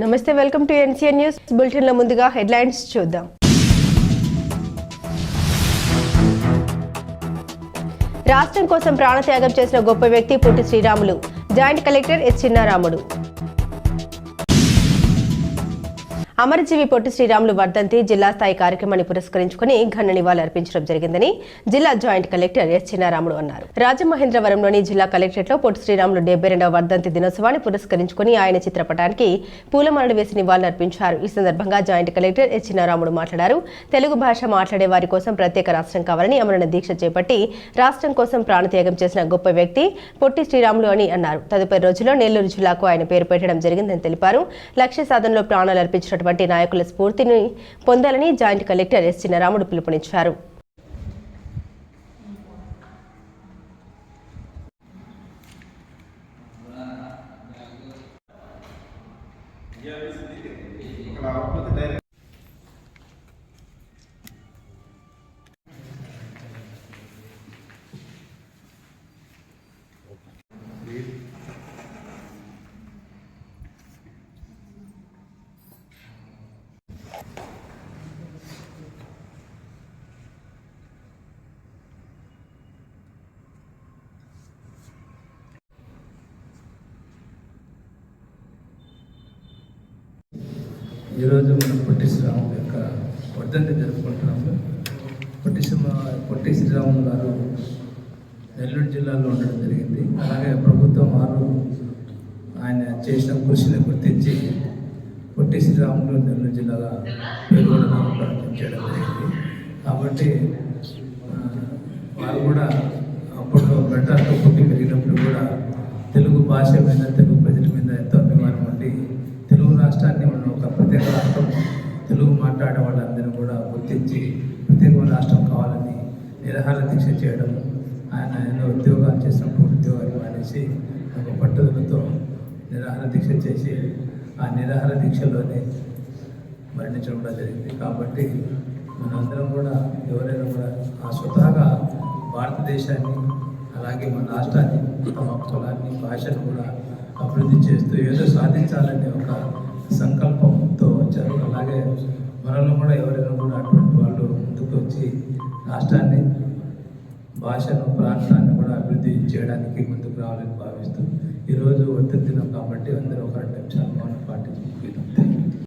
నమస్తే welcome to NCN news. బులెటిన్లో ముందుగా హెడ్లైన్స్ చూద్దాం. రాష్ట్రం కోసం ప్రాణత్యాగం చేసిన గొప్ప వ్యక్తి Potti Sriramulu. Joint collector S Chinnaramudu. అమరజీవి పొట్టి శ్రీరాములు వర్ధంతి జిల్లా స్థాయి కార్యక్రమాన్ని పురస్కరించుకుని ఘన నివాళులు అర్పించడం జరిగిందని జిల్లా జాయింట్ కలెక్టర్ ఎస్ చిన్నారాముడు అన్నారు. రాజమహేంద్రవరంలోని జిల్లా కలెక్టరేట్లో పొట్టి శ్రీరాములు డెబ్బై రెండవ వర్ధంతి దినోత్సవాన్ని పురస్కరించుకుని ఆయన చిత్రపటానికి పూలమాలలు వేసి నివాళులు అర్పించారు. ఈ సందర్భంగా జాయింట్ కలెక్టర్ ఎస్ చిన్నారాముడు మాట్లాడారు. తెలుగు భాష మాట్లాడే వారి కోసం ప్రత్యేక రాష్ట్రం కావాలని అమరణ దీక్ష చేపట్టి రాష్ట్రం కోసం ప్రాణత్యాగం చేసిన గొప్ప వ్యక్తి పొట్టి శ్రీరాములు అని అన్నారు. తదుపరి రోజుల్లో నెల్లూరు జిల్లాకు ఆయన పేరు పెట్టడం జరిగిందని తెలిపారు. లక్ష్య సాధనలో ప్రాణాలు అర్పించినటువంటి వంటి నాయకుల స్ఫూర్తిని పొందాలని జాయింట్ కలెక్టర్ ఎస్ చిన్నరాముడు పిలుపునిచ్చారు. ఈరోజు మనం పొట్టి శ్రీరాములు యొక్క వర్ధంతి జరుపుకుంటున్నాము. పొట్టి పొట్టి శ్రీరాములు గారు నెల్లూరు జిల్లాలో ఉండడం జరిగింది. అలాగే ప్రభుత్వం వారు ఆయన చేసిన కృషిని గుర్తించి పొట్టి శ్రీరాములు నెల్లూరు జిల్లాగా పేరు కూడా నామకరణం చేయడం జరిగింది. కాబట్టి వారు కూడా అప్పుడు మెడ్రాస్లో పుట్టి పెరిగినప్పుడు కూడా తెలుగు భాష మీద తెలుగు ప్రజల మీద ఎంతో అభిమానం ఉండి తెలుగు రాష్ట్రాన్ని మనం ఒక ప్రత్యేక రాష్ట్రం తెలుగు మాట్లాడే వాళ్ళందరినీ కూడా గుర్తించి ప్రత్యేక రాష్ట్రం కావాలని నిరాహార దీక్ష చేయడం ఆయన ఎన్నో ఉద్యోగాలు చేసినప్పుడు ఉద్యోగాలు మానేసి ఒక పట్టుదలతో నిరాహార దీక్ష చేసి ఆ నిరాహార దీక్షలోనే మరణించడం కూడా జరిగింది. కాబట్టి మనందరం కూడా ఎవరైనా కూడా ఆ స్వతహాగా భారతదేశాన్ని అలాగే మన రాష్ట్రాన్ని తమ కులాన్ని భాషను కూడా అభివృద్ధి చేస్తూ ఏదో సాధించాలనే ఒక సంకల్పం రాష్ట్రాన్ని భాషను ప్రాంతాన్ని కూడా అభివృద్ధి చేయడానికి ముందుకు రావాలని భావిస్తూ ఈరోజు ఒత్తిడి దినం కాబట్టి అందరూ ఒక రెండు నిమిషాలు మౌనం పాటించి